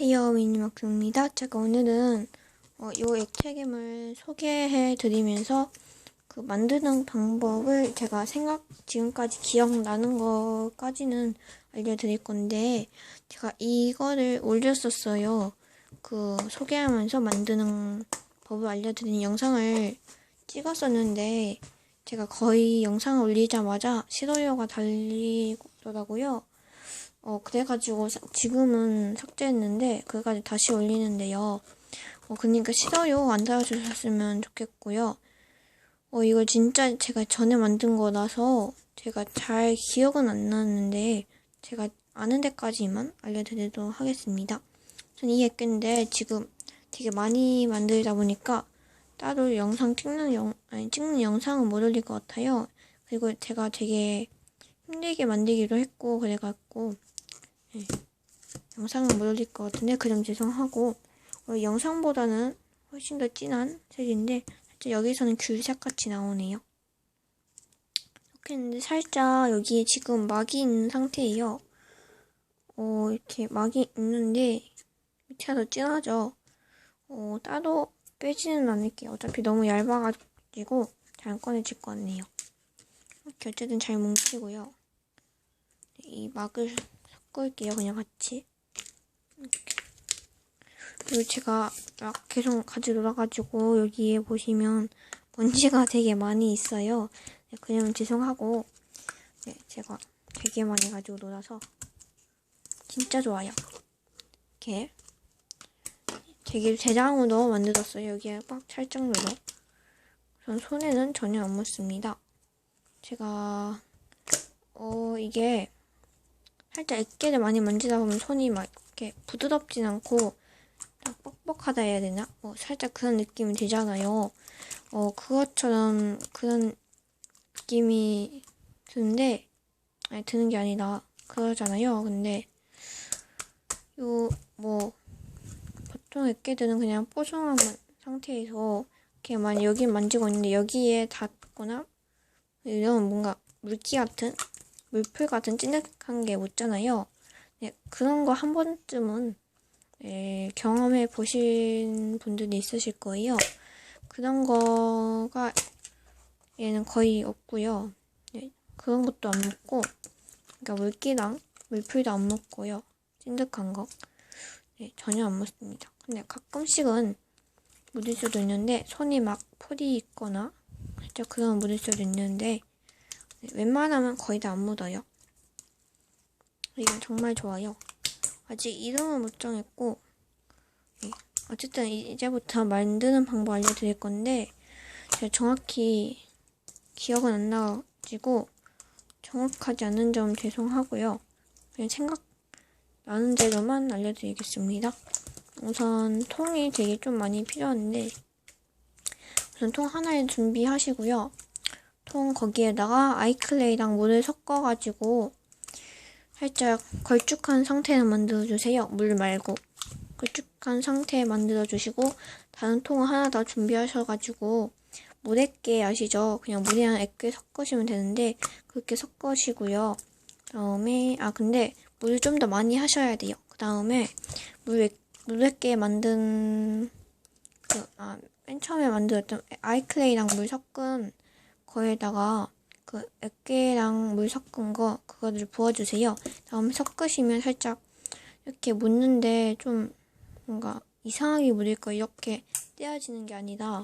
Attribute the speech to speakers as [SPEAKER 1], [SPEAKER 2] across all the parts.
[SPEAKER 1] 안녕하세요 미니마크입니다. 제가 오늘은 어, 이 액체겜을 소개해 드리면서 그 만드는 방법을 제가 생각 지금까지 기억나는 것까지는 알려드릴 건데 제가 이거를 올렸었어요. 그 소개하면서 만드는 법을 알려드리는 영상을 찍었었는데 제가 거의 영상을 올리자마자 싫어요가 달리더라고요. 어, 그래가지고 사- 지금은 삭제했는데 그까지 다시 올리는데요. 어, 그니까 싫어요 안 달아주셨으면 좋겠고요. 어, 이거 진짜 제가 전에 만든 거라서 제가 잘 기억은 안 나는데 제가 아는 데까지만 알려드리도록 하겠습니다. 저는 이 액인데 지금 되게 많이 만들다 보니까 따로 영상 찍는 영, 아니, 찍는 영상은 못 올릴 것 같아요. 그리고 제가 되게 힘들게 만들기도 했고 그래갖고 예, 영상은 못 올릴 것 같은데 그 점 죄송하고 어, 영상보다는 훨씬 더 진한 색인데 살짝 여기서는 귤색 같이 나오네요. 이렇게 했는데 살짝 여기에 지금 막이 있는 상태예요. 어 이렇게 막이 있는데 밑에가 더 진하죠. 어 따로 빼지는 않을게요. 어차피 너무 얇아가지고 잘 안 꺼내질 것 같네요. 이렇게 어쨌든 잘 뭉치고요. 이 막을 섞을게요. 그냥 같이. 그리고 제가 막 계속 같이 놀아가지고 여기에 보시면 먼지가 되게 많이 있어요. 네, 그냥 죄송하고 네, 제가 되게 많이 가지고 놀아서 진짜 좋아요. 이렇게 되게 대장으로 만들었어요. 여기에 꽉찰 정도로. 전 손에는 전혀 안 묻습니다. 제가 어 이게 살짝 액계를 많이 만지다 보면 손이 막 이렇게 부드럽진 않고 딱 뻑뻑하다 해야 되나? 어, 살짝 그런 느낌이 들잖아요. 어, 그것처럼 그런 느낌이 드는데, 아니, 드는 게 아니라, 그러잖아요. 근데, 요, 뭐, 보통 액계들은 그냥 뽀송한 만- 상태에서, 이렇게 만, 여기 만지고 있는데, 여기에 닿거나, 이런 뭔가 물기 같은, 물풀 같은 찐득한 게 묻잖아요. 네, 그런 거 한 번쯤은 예, 경험해 보신 분들이 있으실 거예요. 그런 거가 얘는 거의 없고요. 네, 그런 것도 안 먹고, 그러니까 물기랑 물풀도 안 먹고요. 찐득한 거 네, 전혀 안 먹습니다. 근데 가끔씩은 묻을 수도 있는데 손이 막 풀이 있거나 살짝 그런 묻을 수도 있는데 네, 웬만하면 거의 다 안 묻어요. 이건 정말 좋아요. 아직 이름은 못 정했고 네. 어쨌든 이제부터 만드는 방법 알려드릴 건데 제가 정확히 기억은 안 나가지고 정확하지 않은 점 죄송하고요. 그냥 생각 나는 대로만 알려드리겠습니다. 우선 통이 되게 좀 많이 필요한데 우선 통 하나에 준비하시고요. 통 거기에다가 아이클레이랑 물을 섞어가지고 살짝 걸쭉한 상태를 만들어주세요. 물 말고. 걸쭉한 상태 만들어주시고 다른 통을 하나 더 준비하셔가지고 물액게 아시죠? 그냥 물이랑 액게 섞으시면 되는데 그렇게 섞으시고요. 다음에 아 근데 물좀더 많이 하셔야 돼요. 그 다음에 물 물액게 만든 그, 아, 맨 처음에 만들었던 아이클레이랑 물 섞은 거에다가 그 액계랑 물 섞은 거 그거를 부어주세요. 다음에 섞으시면 살짝 이렇게 묻는데 좀 뭔가 이상하게 묻을 거 이렇게 떼어지는 게 아니라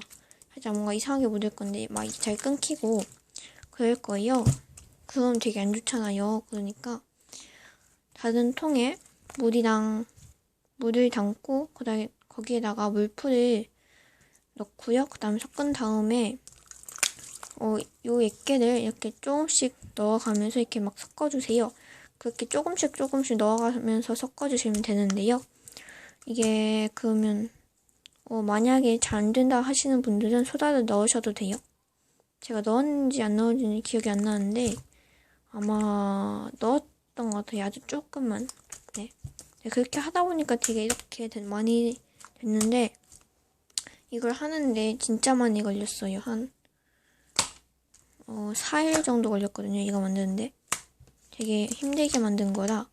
[SPEAKER 1] 살짝 뭔가 이상하게 묻을 건데 막 잘 끊기고 그럴 거예요. 그럼 되게 안 좋잖아요. 그러니까 다른 통에 물이랑 물을 담고 그다음에 거기에다가 물풀을 넣고요. 그다음에 섞은 다음에 어, 요 액계를 이렇게 조금씩 넣어가면서 이렇게 막 섞어주세요. 그렇게 조금씩 조금씩 넣어가면서 섞어주시면 되는데요. 이게 그러면 어, 만약에 잘 안 된다 하시는 분들은 소다를 넣으셔도 돼요. 제가 넣었는지 안 넣었는지 기억이 안 나는데 아마 넣었던 것 같아요. 아주 조금만. 네. 네, 그렇게 하다 보니까 되게 이렇게 된- 많이 됐는데 이걸 하는데 진짜 많이 걸렸어요. 한 어, 4일 정도 걸렸거든요. 이거 만드는데. 되게 힘들게 만든 거라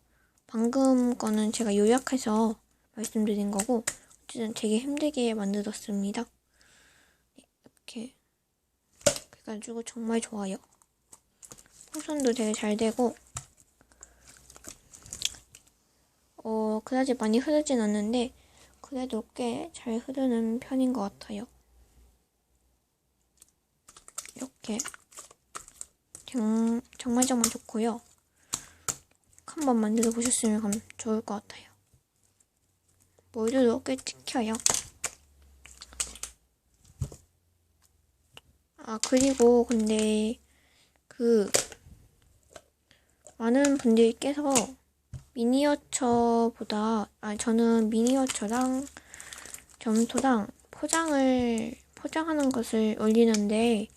[SPEAKER 1] 방금 거는 제가 요약해서 말씀드린 거고 어쨌든 되게 힘들게 만들었습니다. 네, 이렇게 그래가지고 정말 좋아요. 풍선도 되게 잘 되고 어 그다지 많이 흐르진 않는데 그래도 꽤 잘 흐르는 편인 것 같아요. 이렇게 정, 정말 정말 좋고요. 한번 만들어 보셨으면 감- 좋을 것 같아요. 몰드도 꽤 찍혀요. 아 그리고 근데 그 많은 분들께서 미니어처보다 아 저는 미니어처랑 점토랑 포장을 포장하는 것을 올리는데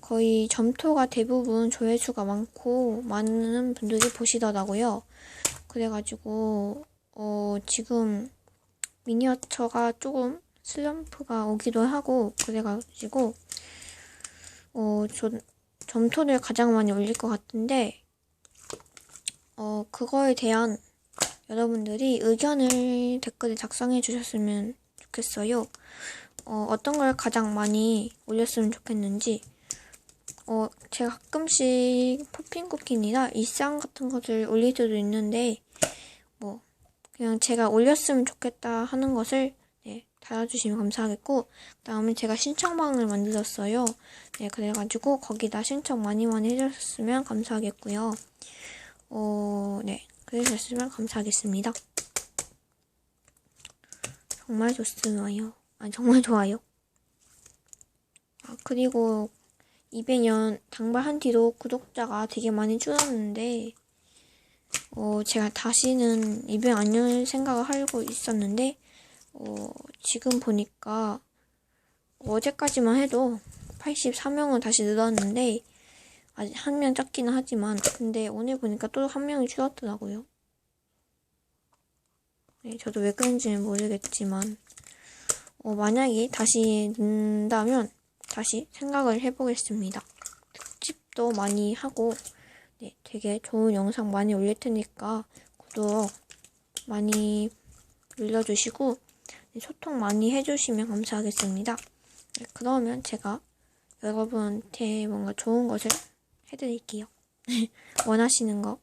[SPEAKER 1] 거의 점토가 대부분 조회수가 많고 많은 분들이 보시더라고요. 그래가지고 어 지금 미니어처가 조금 슬럼프가 오기도 하고 그래가지고 어 저, 점토를 가장 많이 올릴 것 같은데 어 그거에 대한 여러분들이 의견을 댓글에 작성해 주셨으면 좋겠어요. 어, 어떤 걸 가장 많이 올렸으면 좋겠는지 어, 제가 가끔씩 포핑 쿠키나 일상 같은 것을 올릴 때도 있는데, 뭐, 그냥 제가 올렸으면 좋겠다 하는 것을, 네, 달아주시면 감사하겠고, 그 다음에 제가 신청방을 만들었어요. 네, 그래가지고, 거기다 신청 많이 많이 해주셨으면 감사하겠고요. 어, 네, 그러셨으면 감사하겠습니다. 정말 좋습니다. 아, 정말 좋아요. 아, 그리고, 200년 당발한 뒤로 구독자가 되게 많이 줄었는데, 어, 제가 다시는 200안열 생각을 하고 있었는데, 어, 지금 보니까 어제까지만 해도 84명은 다시 늘었는데, 아직 한 명 적기는 하지만, 근데 오늘 보니까 또 한 명이 줄었더라고요. 네, 저도 왜 그런지는 모르겠지만, 어, 만약에 다시 는다면, 다시 생각을 해보겠습니다. 특집도 많이 하고, 네, 되게 좋은 영상 많이 올릴 테니까 구독 많이 눌러주시고, 네, 소통 많이 해주시면 감사하겠습니다. 네, 그러면 제가 여러분한테 뭔가 좋은 것을 해드릴게요. 원하시는 거.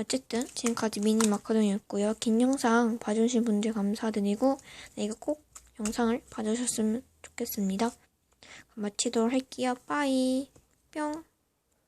[SPEAKER 1] 어쨌든 지금까지 미니 마카롱이었고요. 긴 영상 봐주신 분들 감사드리고, 네, 이거 꼭 영상을 봐주셨으면 좋겠습니다. 마치도록 할게요. 빠이. 뿅.